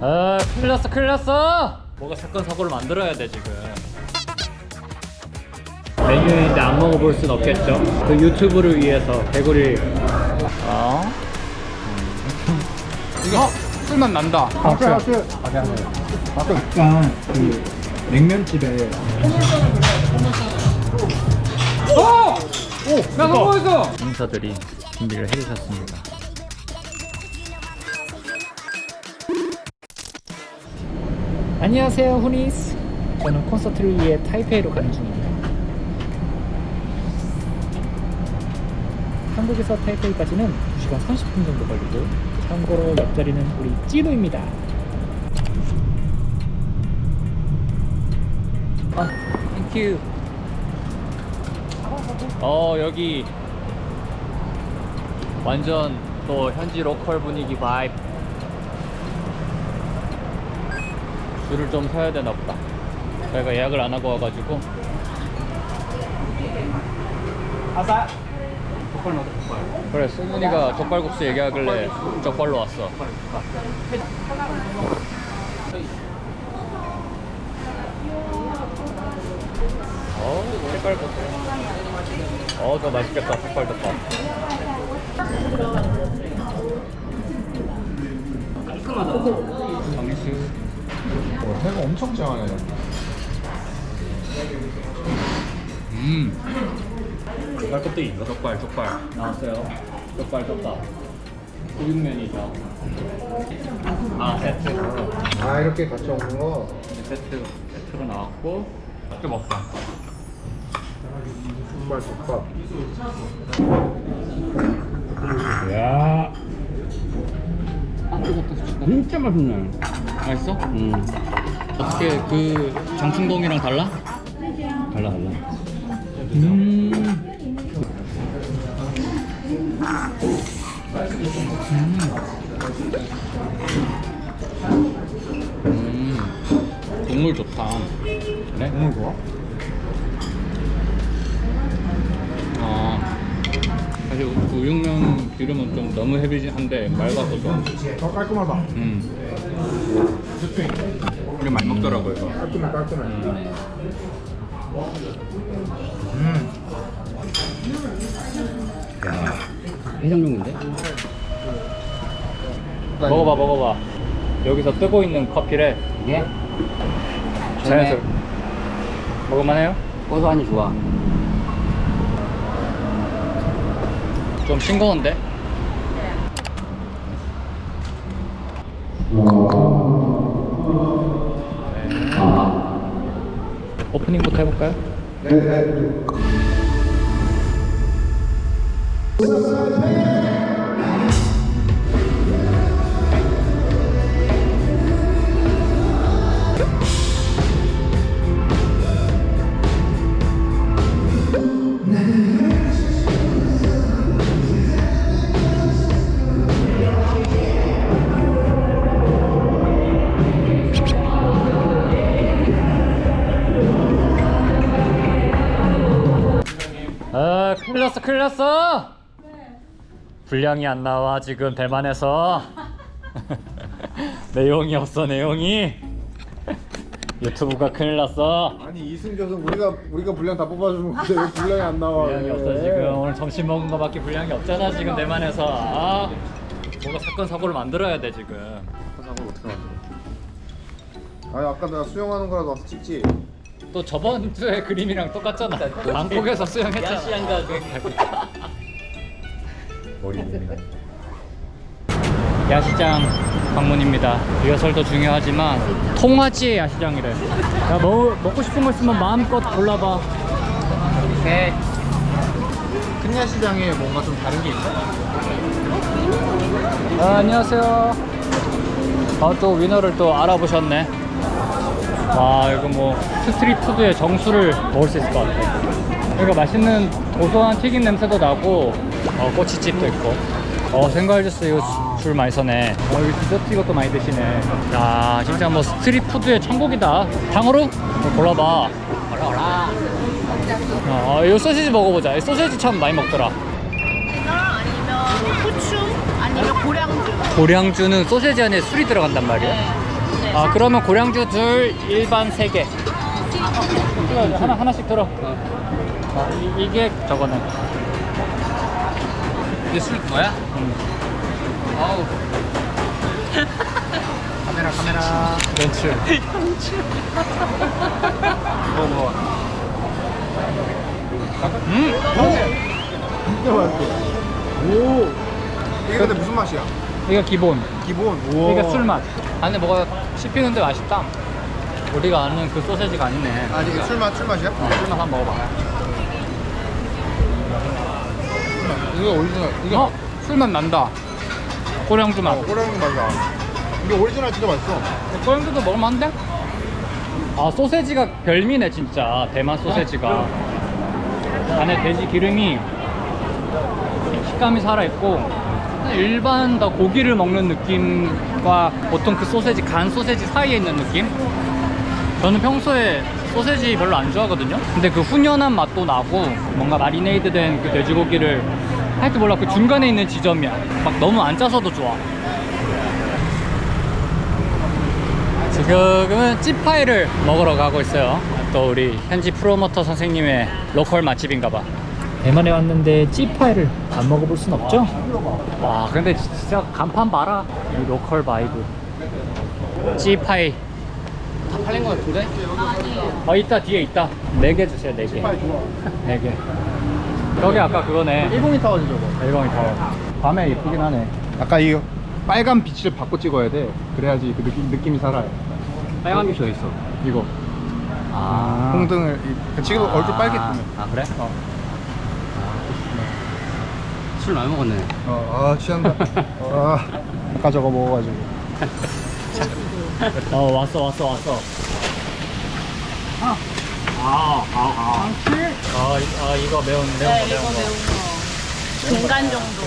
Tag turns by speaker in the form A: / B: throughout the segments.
A: 아 큰일 났어 큰일 났어 뭐가 사건 사고를 만들어야 돼 지금 메뉴인데 안 먹어볼 순 없겠죠 그 유튜브를 위해서 개구리 어?
B: 이거 술맛 난다.
C: 아, 술, 술. 아까 약간 그 냉면집에
B: 어! 오! 나 성공했어!
A: 인사들이 준비를 해주셨습니다 안녕하세요 후니스. 저는 콘서트를 위해 타이페이로 가는 중입니다. 한국에서 타이페이까지는 2시간 30분 정도 걸리고 참고로 옆자리는 우리 찐우입니다. 아 땡큐 어 여기 완전 또 현지 로컬 분위기 바이브 줄을 좀 서야 되나 보다. 저희가 예약을 안 하고 와가지고.
B: 아싸! 족발 족발.
A: 그래 승훈이가 족발국수 얘기하길래 족발로 왔어. 어 색깔 좋다 어저 맛있겠다 색깔 좋다. 정수
C: 어, 회가 엄청 짱하네.
A: 음 족발 껍데기인가? 족발 족발 나왔어요 족발 족발 우육면이죠 아 세트
C: 아 이렇게 같이 먹는 거.
A: 세트 세트로 나왔고 이렇게 먹자
C: 정말 좋다.
A: 야
B: 진짜 맛있네.
A: 맛있어? 음 어떻게 그 장충동이랑 달라? 달라 달라 음 음. 국물 좋다. 그래?
C: 국물 좋아?
A: 아, 사실 그 우육면 기름은 좀 너무 헤비한데 맑아서 좋아.
C: 더 깔끔하다.
A: 음. 우리 많이 먹더라고요.
C: 깔끔해 깔끔해.
A: 음.
C: 음.
B: 해장용인데?
A: 먹어봐, 먹어봐. 여기서 뜨고 있는 커피래.
B: 예?
A: 자연스럽. 먹을만해요?
B: 고소하니 좋아.
A: 좀 싱거운데? 오프닝부터 해볼까요?
C: 네,
A: 큰일 났어 큰일 났어 분량이 안 나와 지금 대만에서 내용이 없어 내용이 유튜브가 큰일 났어
C: 아니 이승교는 우리가 우리가 분량 다 뽑아주는 건데 왜 분량이 안 나와?
A: 분량이
C: 왜?
A: 없어 지금 오늘 점심 먹은 거밖에 분량이 없잖아 지금 대만에서 아 뭔가 사건 사고를 만들어야 돼 지금
C: 사고를 어떻게 만들어? 아니 아까 내가 수영하는 거라도 와서 찍지.
A: 또 저번 주에 그림이랑 똑같잖아 방콕에서 수영했잖아
C: 머리입니다.
A: 야시장 방문입니다. 리허설도 중요하지만 통화지의 야시장이래. 야, 뭐, 먹고 싶은 거 있으면 마음껏 골라봐. 오케이.
C: 큰 야시장에 뭔가 좀 다른 게 있어?
A: 아, 안녕하세요. 아, 또 위너를 또 알아보셨네. 와, 이거 뭐 스트릿 푸드의 정수를 먹을 수 있을 것 같아. 여기가 맛있는 고소한 튀김 냄새도 나고, 어, 꼬치집도 있고. 어, 생과일 주스 이거 줄 많이 서네. 어, 여기 디저트 이것도 많이 드시네. 야, 진짜 뭐 스트릿 푸드의 천국이다. 탕후루? 어, 골라봐. 골라라. 어, 이 소시지 먹어보자. 이 소시지 참 많이 먹더라.
D: 아니면 후추 아니면 고량주
A: 고량주는 소세지 안에 술이 들어간단 말이야?
D: 네.
A: 아 그러면 고량주 둘 일반 세개 하나 하나씩 들어 아, 이, 이게 저거네
B: 이게 술 뭐야? 아우.
C: 카메라 카메라.
A: 연출
C: 뭐 뭐.
A: 음
C: 진짜 맛있어. 오. 이게 근데 무슨 맛이야?
A: 이거 기본
C: 기본. 우와.
A: 이게 술맛 안에 뭐가 씹히는데 맛있다 우리가 아는 그 소세지가 아니네
C: 아니 이게 술맛 술 맛이야?
A: 어, 술맛 한번 먹어봐
C: 이거 오리지널. 이게
A: 어? 술맛 난다 고량주 맛
C: 어, 꼬랑이 맛이야. 이게 오리지널 진짜 맛있어.
A: 고량주도 먹으면 안 돼? 아 소세지가 별미네 진짜 대만 소세지가 안에 돼지 기름이 식감이 살아있고 일반 더 고기를 먹는 느낌과 보통 그 소세지 간 소세지 사이에 있는 느낌 저는 평소에 소세지 별로 안 좋아하거든요 근데 그 훈연한 맛도 나고 뭔가 마리네이드 된 그 돼지고기를 하여튼 몰라 그 중간에 있는 지점이야 막 너무 안 짜서도 좋아 지금은 찌파이를 먹으러 가고 있어요. 또 우리 현지 프로모터 선생님의 로컬 맛집인가봐. 대만에 왔는데 찌파이를 안 먹어볼 순 없죠? 와, 근데 진짜 간판 봐라. 이 로컬 바이브. 찌파이.
B: 다 팔린 거 같은데?
A: 어, 있다, 뒤에 있다. 네개 주세요, 네 개. 네 개. 저기 아까 그거네.
C: 일봉이 타워지 저거.
A: 일광이 더. 밤에 예쁘긴 하네.
C: 아까 이 빨간 빛을 받고 찍어야 돼. 그래야지 그 느낌 느낌이 살아요.
B: 빨간 빛이 어디 있어?
C: 이거
A: 아.
C: 홍등을 이- 지금 얼굴 빨개 뜨면.
B: 아 그래?
C: 어.
B: 술 많이 먹었네.
C: 어, 아 취한다. 아, 아까 저거 먹어가지고.
A: 어, 왔어, 왔어, 왔어. 아, 아, 아. 아, 이- 아 이거 매운, 매운
D: 네,
A: 거,
D: 이거
A: 매운 거.
D: 매운 거. 중간 정도.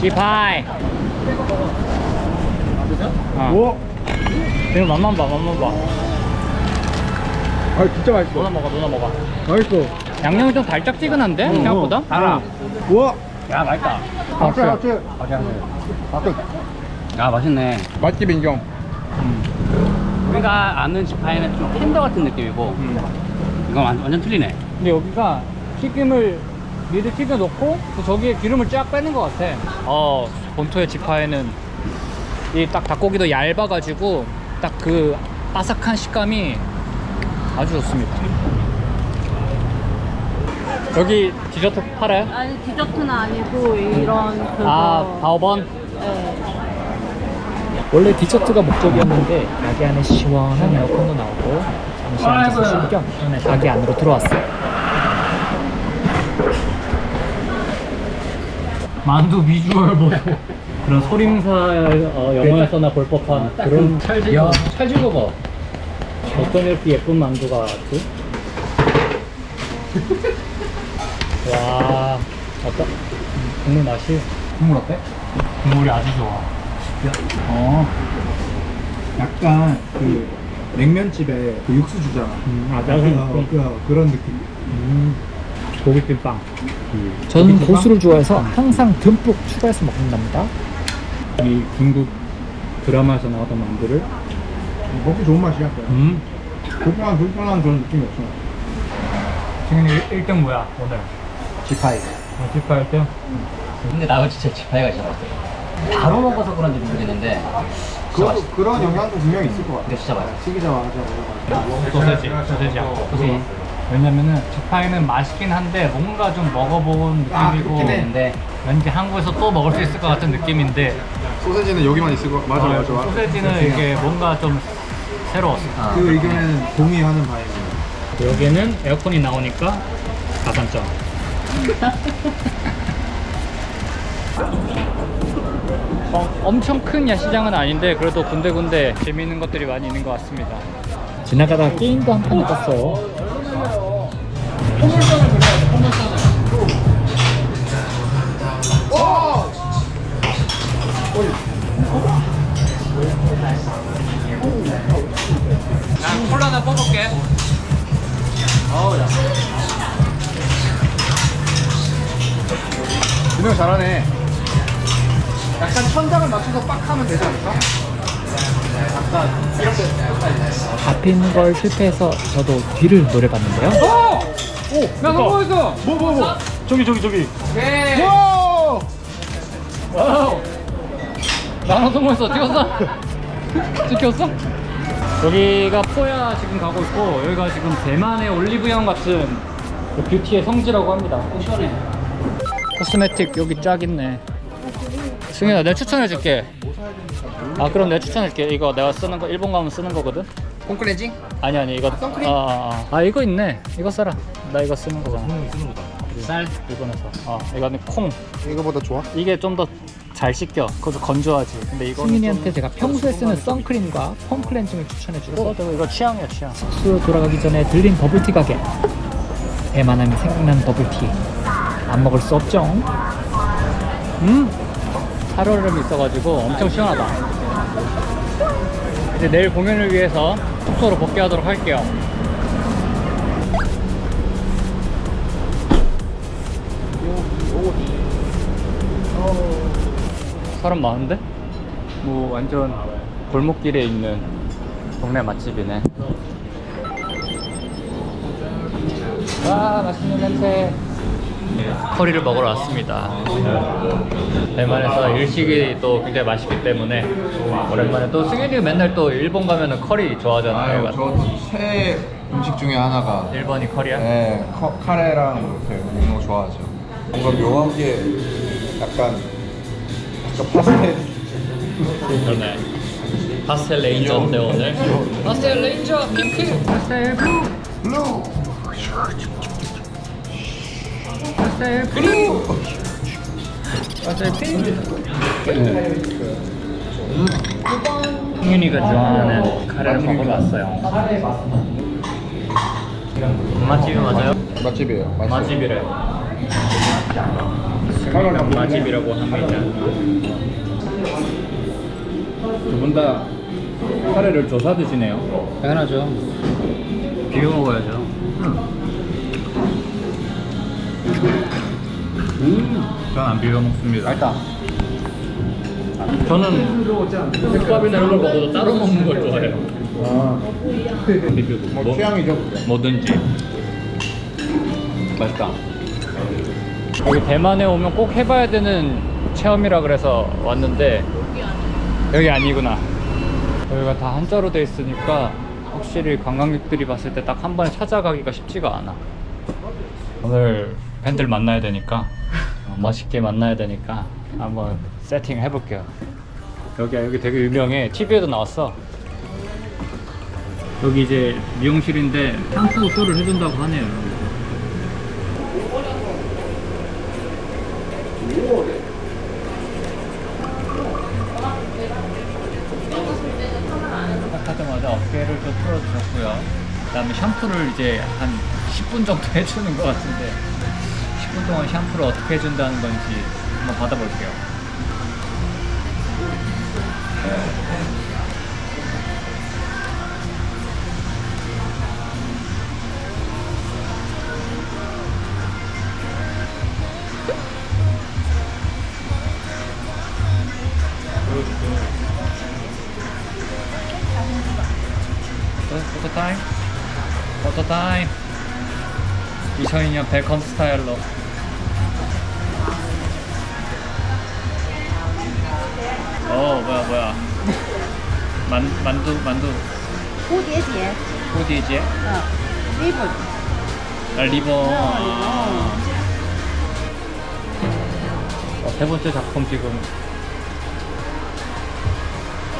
A: 지파이. 어.
C: 오,
A: 이거 맛만 봐, 맛만 봐.
C: 아 진짜 맛있어.
A: 누나 먹어, 누나 먹어.
C: 맛있어.
A: 양념이 좀 달짝지근한데 생각보다.
C: 달아. 우와.
B: 야 맛있다.
C: 박수 박수. 박수.
B: 야 맛있네.
C: 맛집 인정.
B: 우리가 아는 지파이는 좀 팬더 같은 느낌이고 이건 완- 완전 틀리네.
A: 근데 여기가 튀김을 미리 튀겨 놓고 그 저기에 기름을 쫙 빼는 것 같아. 어 본토의 지파에는 이 딱 닭고기도 얇아가지고 딱 그 바삭한 식감이 아주 좋습니다. 여기 디저트 팔아요?
D: 아니 디저트는 아니고 이런 그거.
A: 아 바오번.
D: 네.
E: 원래 디저트가 목적이었는데 가게 안에 시원한 에어컨도 나오고 잠시 앉아서 쉴겸 가게 안으로 들어왔어요.
A: 만두 비주얼 보고 그런 소림사 어, 영화에서나 볼 법한 그런 찰지고
B: 야 찰지고 봐.
A: 어떤 이렇게 예쁜 만두가 왔지? 와 어떤 국물 맛이
C: 국물 어때?
A: 국물이 아주 좋아
C: 어. 약간 그 냉면집에 그 육수 주잖아.
A: 음, 아
C: 어,
A: 나는
C: 그, 그런 느낌.
A: 고깃빈빵
E: 저는 고수를 좋아해서 항상 듬뿍 추가해서 먹는답니다.
A: 이 중국 드라마에서 나왔던 만두를
C: 먹기 좋은 맛이야.
A: 음
C: 불편한 불편한 그런 느낌이 없어.
A: 지금 1, 등 뭐야 오늘
C: 지파이.
A: 어, 지파 1등
B: 근데 나도 진짜 지파이가 진짜 맛있어. 바로 먹어서 그런지 모르겠는데 진짜
C: 그,
B: 맛있어.
C: 그 런 영향도 분명히 있을 것 같아.
B: 근데 진짜 맛있어.
C: 튀기자마자.
A: 소세지 소세지 않고
B: 그치?
A: 왜냐면은 지파이는 맛있긴 한데 뭔가 좀 먹어본
C: 아,
A: 느낌이고
C: 그렇긴 해.
B: 근데
A: 왠지 한국에서 또 먹을 수 있을 것 같은 느낌인데
C: 소세지는 여기만 있을 것 같아. 맞아,
A: 어,
C: 맞아, 맞아.
A: 소세지는 이게 뭔가 좀 새로웠어
B: 아,
C: 그 의견에는 동의하는 바입니다.
A: 여기는 에어컨이 나오니까 가산점 어, 엄청 큰 야시장은 아닌데 그래도 군데군데 재미있는 것들이 많이 있는 것 같습니다
E: 지나가다 게임도 한판 해봤어요.
A: 난 콜라 하나 뽑을게
C: 준영 잘하네. 약간 천장을 맞춰서 빡 하면 되지 않을까?
E: 앞에 있는 걸 실패해서 저도 뒤를 노려봤는데요.
A: 나 성공했어! 뭐, 뭐, 뭐? 저기, 저기, 저기. 와우! 와우! 나는 성공했어. 찍었어? 찍혔어? 여기가 포야 지금 가고 있고, 여기가 지금 대만의 올리브영 같은 그 뷰티의 성지라고 합니다. 코스메틱 여기 쫙 있네. 승현아, 내가 추천해줄게. 아, 그럼 내가 추천해줄게. 이거 내가 쓰는 거, 일본 가면 쓰는 거거든?
B: 홈클렌징?
A: 아니 아니 이거 선크림? 아, 아, 아. 아 이거 있네 이거 써라 나 이거 쓰는 거잖아 쓰는 거다 쌀 일본에서 아 이거는 콩
C: 이거보다 좋아?
A: 이게 좀 더 잘 씻겨 그것도 건조하지 근데 이거
E: 승민이한테 제가 평소에 쓰는 선크림과 폼 클렌징을 추천해주고
A: 어, 이거 취향이야 취향
E: 숙소 돌아가기 전에 들린 버블티 가게 대만하면 생각나는 버블티 안 먹을 수 없죠.
A: 음? 살얼음이 있어가지고 엄청 시원하다. 이제 내일 공연을 위해서 숙소로 복귀하도록 할게요. 사람 많은데? 뭐 완전 골목길에 있는 동네 맛집이네. 와 맛있는 냄새 커리를 먹으러 왔습니다. 대만에서 일식이 또 굉장히 맛있기 때문에 오랜만에 또 승현이 맨날 또 일본 가면은 커리 좋아하잖아요.
C: 저새 음식 중에 하나가
A: 일본이 커리야?
C: 네, 커, 카레랑 이렇게 먹는 거 좋아하죠. 뭔가 묘한 게 약간 약간 파스텔.
A: 그러네. 파스텔 레인저인데 오늘? 파스텔 레인저 핑크. 파스텔 블루.
C: 블루
A: 블루 파스텔 핑크 승윤이가 좋아하는 카레를 먹으러 왔어요. 맛집이 맞아요?
C: 맛집이에요. 맛집.
A: 맛집이래 승윤이랑 맛집이라고 합니다 두 분 다 카레를 조사 드시네요. 당연하죠. 비벼 먹어야죠 전안 비벼 먹습니다.
C: 맛있다.
A: 저는 국밥이나 이런 걸 먹어도 따로 먹는 걸 좋아해요.
C: 아,
A: 비비고
C: 뭐 취향이죠.
A: 뭐든지. 맛있다. 여기 대만에 오면 꼭 해봐야 되는 체험이라 그래서 왔는데 여기 아니구나. 여기가 다 한자로 돼 있으니까 확실히 관광객들이 봤을 때 딱 한 번에 찾아가기가 쉽지가 않아. 오늘 팬들 만나야 되니까 어, 멋있게 만나야 되니까 한번 세팅 해볼게요 여기 여기 되게 유명해 TV에도 나왔어 여기 이제 미용실인데 샴푸 쇼를 해준다고 하네요. 시작하자마자 어깨를 좀 풀어주셨고요. 그다음에 샴푸를 이제 한 10분 정도 해주는 것 같은데 10분 동안 샴푸를 어떻게 해준다는 건지 한번 받아볼게요. 포토 타임? 포토 타임 2002년 베컨 스타일로 어 뭐야 뭐야 만, 만두 만두
D: 蝴蝶结，
A: 호디제
D: 嗯，ribbon，
A: 아, 리본
D: 어,
A: 어, 세 번째 작품 지금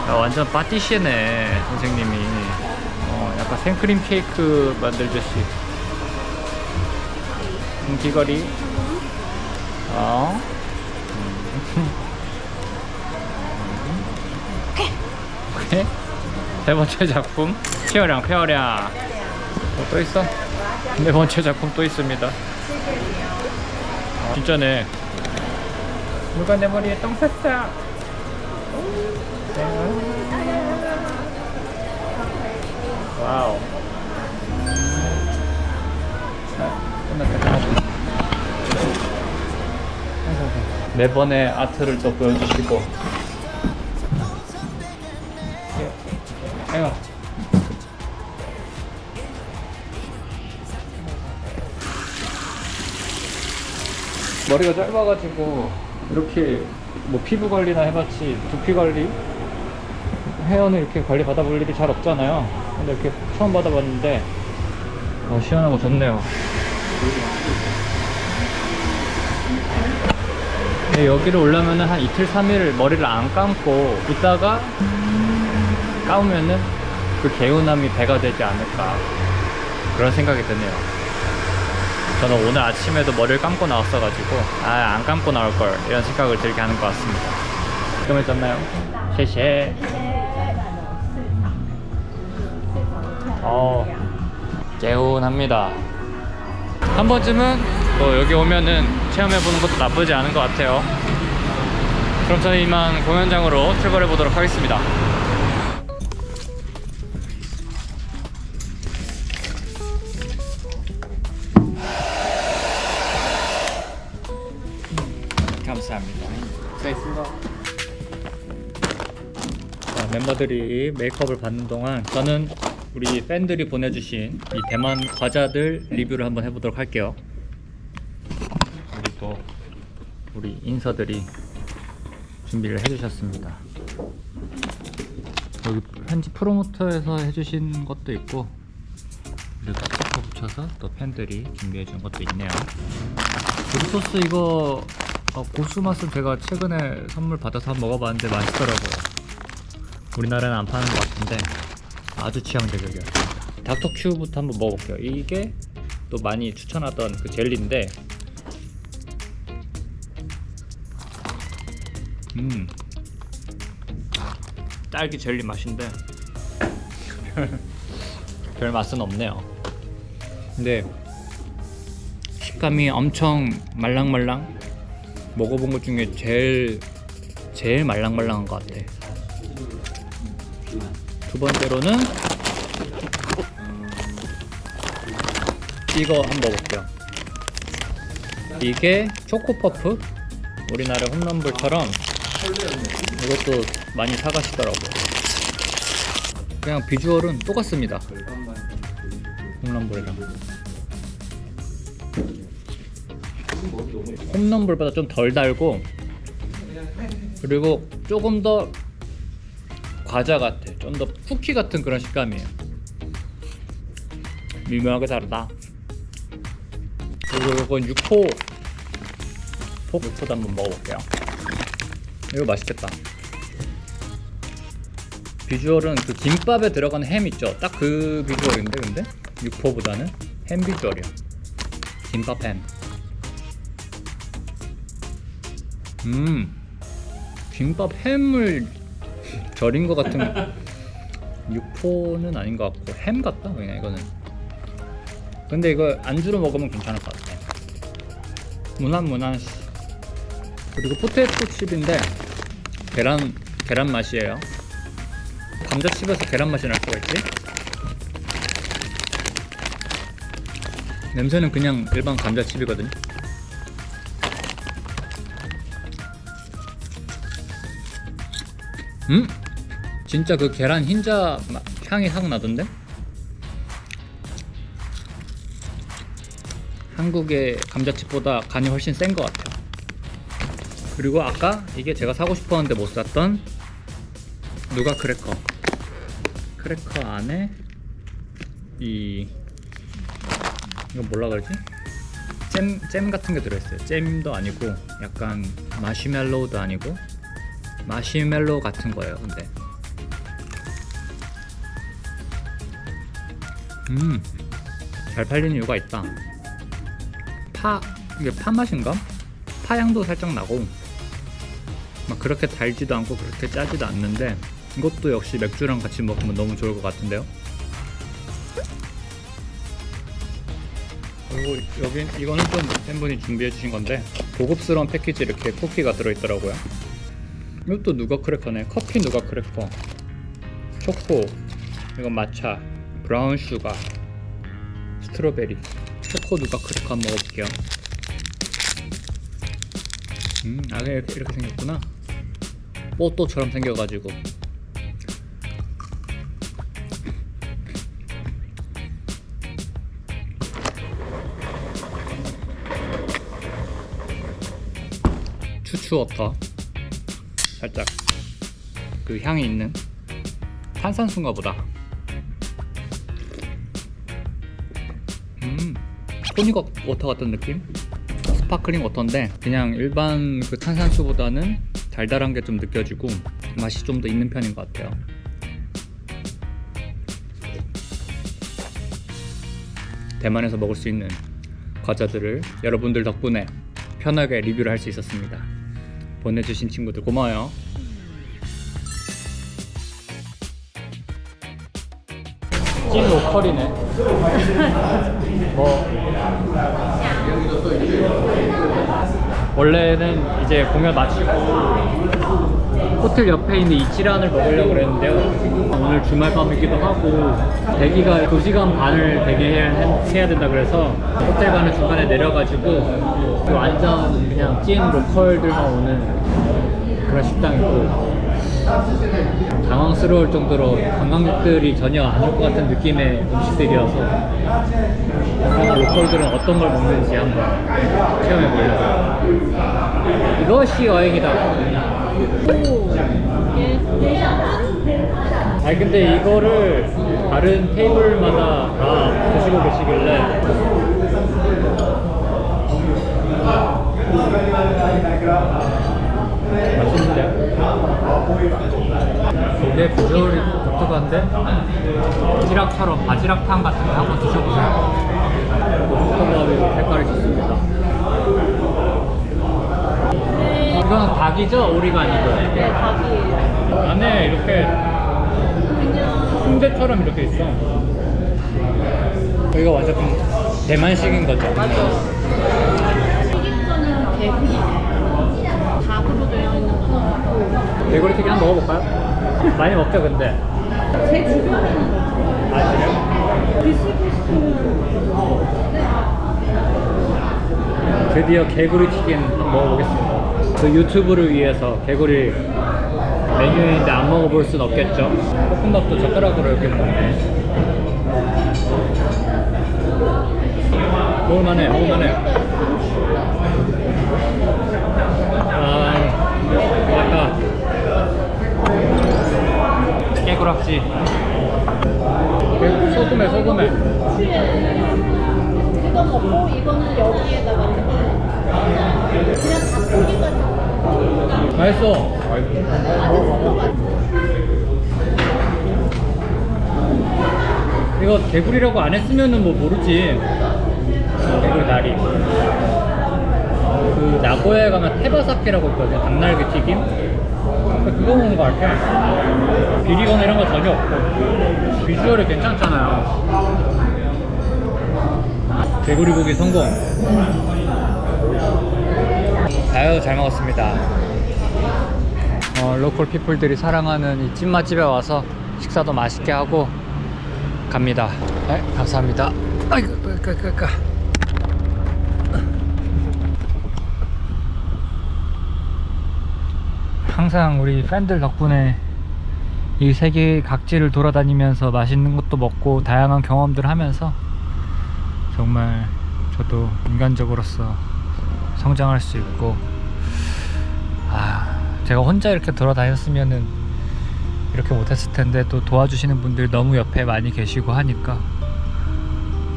A: 야, 완전 파티시네 선생님이 어, 약간 생크림 케이크 만들듯이 음, 귀걸이 어. 오케이 세 번째 작품 피어량 피어량. 어, 또 있어? 네 번째 작품 또 있습니다. 어, 진짜네. 누가 내 머리에 똥 쌌어. 와우. 네 번의 아트를 또 보여주시고 해요. 머리가 짧아가지고 이렇게 뭐 피부 관리나 해봤지 두피 관리 헤어는 이렇게 관리 받아볼 일이 잘 없잖아요. 근데 이렇게 처음 받아봤는데 어, 시원하고 좋네요. 네, 여기를 오려면은 한 이틀, 삼일 머리를 안 감고 있다가 감으면은 그 개운함이 배가 되지 않을까 그런 생각이 드네요. 저는 오늘 아침에도 머리를 감고 나왔어 가지고 아 안 감고 나올 걸 이런 생각을 들게 하는 것 같습니다. 그러면 졌나요? 쉐쉐. 어 개운합니다. 한 번쯤은 또 여기 오면은 체험해보는 것도 나쁘지 않은 것 같아요. 그럼 저희 이만 공연장으로 출발해 보도록 하겠습니다. 멤버들이 메이크업을 받는 동안 저는 우리 팬들이 보내주신 이 대만 과자들 리뷰를 한번 해보도록 할게요. 우리 또 우리 인서들이 준비를 해주셨습니다. 여기 현지 프로모터에서 해주신 것도 있고 그리고 스티커 붙여서 또 팬들이 준비해 준 것도 있네요. 고기 소스 이거 어, 고수 맛은 제가 최근에 선물 받아서 한번 먹어봤는데 맛있더라고요. 우리나라는 안 파는 것 같은데 아주 취향 저격이었습니다. 닥터 큐부터 한번 먹어볼게요. 이게 또 많이 추천하던 그 젤리인데 음 딸기 젤리 맛인데 별 맛은 없네요. 근데 식감이 엄청 말랑말랑 먹어본 것 중에 제일 제일 말랑말랑한 것 같아. 두 번째로는 이거 한번 먹어볼게요. 이게 초코퍼프 우리나라 홈런볼처럼 이것도 많이 사가시더라고요. 그냥 비주얼은 똑같습니다. 홈런볼이랑. 홈런볼보다 좀 덜 달고 그리고 조금 더 과자 같아. 좀 더 쿠키 같은 그런 식감이에요. 미묘하게 다르다. 그리고 이건 육포 포크포도 한번 먹어볼게요. 이거 맛있겠다. 비주얼은 그 김밥에 들어가는 햄 있죠? 딱 그 비주얼인데 근데 육포보다는 햄 비주얼이야. 김밥 햄. 음, 김밥 햄을 절인 것 같은 육포는 아닌 것 같고 햄 같다 그냥 이거는. 근데 이거 안주로 먹으면 괜찮을 것 같아. 무난 무난. 그리고 포테이토 칩인데 계란 계란 맛이에요. 감자칩에서 계란 맛이 날 있지? 냄새는 그냥 일반 감자칩이거든. 음? 진짜 그 계란 흰자 마- 향이 확 나던데? 한국의 감자칩보다 간이 훨씬 센 것 같아요. 그리고 아까 이게 제가 사고 싶었는데 못 샀던 누가 크래커. 크래커 안에 이 이거 뭐라 그러지? 잼, 잼 같은 게 들어있어요. 잼도 아니고 약간 마시멜로우도 아니고 마시멜로 같은 거예요. 근데 음, 잘 팔리는 이유가 있다. 파 이게 파 맛인가? 파 향도 살짝 나고 막 그렇게 달지도 않고 그렇게 짜지도 않는데 이것도 역시 맥주랑 같이 먹으면 너무 좋을 것 같은데요. 그리고 여기 이거는 좀 팬분이 준비해 주신 건데 고급스러운 패키지 이렇게 쿠키가 들어있더라고요. 이것도 누가 크래커네. 커피 누가 크래커. 초코. 이건 마차. 브라운 슈가 스트로베리. 초코 누가 크루크 한번 먹어볼게요. 음 아, 안에 이렇게, 이렇게 생겼구나. 뽀또처럼 생겨가지고. 추추워터. 살짝 그 향이 있는 탄산수인가 보다. 토닉 워터 같은 느낌? 스파클링 워터인데 그냥 일반 그 탄산수보다는 달달한 게 좀 느껴지고 맛이 좀 더 있는 편인 것 같아요 대만에서 먹을 수 있는 과자들을 여러분들 덕분에 편하게 리뷰를 할 수 있었습니다. 보내주신 친구들 고마워요. 찐 로컬이네. 뭐 원래는 이제 공연 마치고 호텔 옆에 있는 이치란을 먹으려고 그랬는데요. 오늘 주말 밤이기도 하고 대기가 2시간 반을 대기해야 해야 된다 그래서 호텔 가는 중간에 내려가지고 그 완전 그냥 찐 로컬들만 오는 그런 식당이고 당황스러울 정도로 관광객들이 전혀 안 올 것 같은 느낌의 음식들이어서 그냥 로컬들은 어떤 걸 먹는지 한번 체험해 보려고 이것이 여행이다 아니 근데 이거를 다른 테이블마다 다 드시고 계시길래? 이게 비주얼이 독특한데 바지락처럼 바지락탕 같은 거 한번 드셔보세요 볶음밥이 색깔이 좋습니다 이거는 닭이죠? 오리가 아니고
D: 네, 닭이에요.
A: 안에 이렇게 순대처럼 이렇게 있어 여기가 완전 좀 대만식인 거죠?
D: 맞아. 튀김거는 대구이에요. 닭으로 되어 있는 거.
A: 개구리 튀김 한번 먹어볼까요? 많이 먹죠 근데.
D: 제 주변에는
A: 아?
D: 비스비스는
A: 드디어 개구리 튀김 한번 먹어보겠습니다. 그 유튜브를 위해서 개구리 메뉴인데 안 먹어볼 순 없겠죠? 볶음밥도 젓가락으로 이렇게 먹네 먹을만해 먹을만해 깨구락지. 소금에
D: 소금에. 찍어 먹고 이거는 여기에다가 그냥 닭고기가
A: 맛있어. 이거 개구리라고 안 했으면은 뭐 모르지. 개구리 다리 그 나고야에 가면 테바사키라고 있거든 닭날개 튀김 그거 먹는 거 같아 비리거나 이런 거 전혀 없고. 비주얼이 괜찮잖아요. 개구리 고기 성공. 아유 잘 먹었습니다. 어, 로컬 피플들이 사랑하는 이 찐맛집에 와서 식사도 맛있게 하고 갑니다. 네 감사합니다. 아이고 까까까 항상 우리 팬들 덕분에 이 세계 각지를 돌아다니면서 맛있는 것도 먹고 다양한 경험들 하면서 정말 저도 인간적으로서 성장할 수 있고 아 제가 혼자 이렇게 돌아다녔으면은 이렇게 못했을 텐데 또 도와주시는 분들이 너무 옆에 많이 계시고 하니까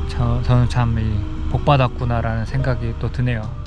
A: 저, 저는 참이 복받았구나라는 생각이 또 드네요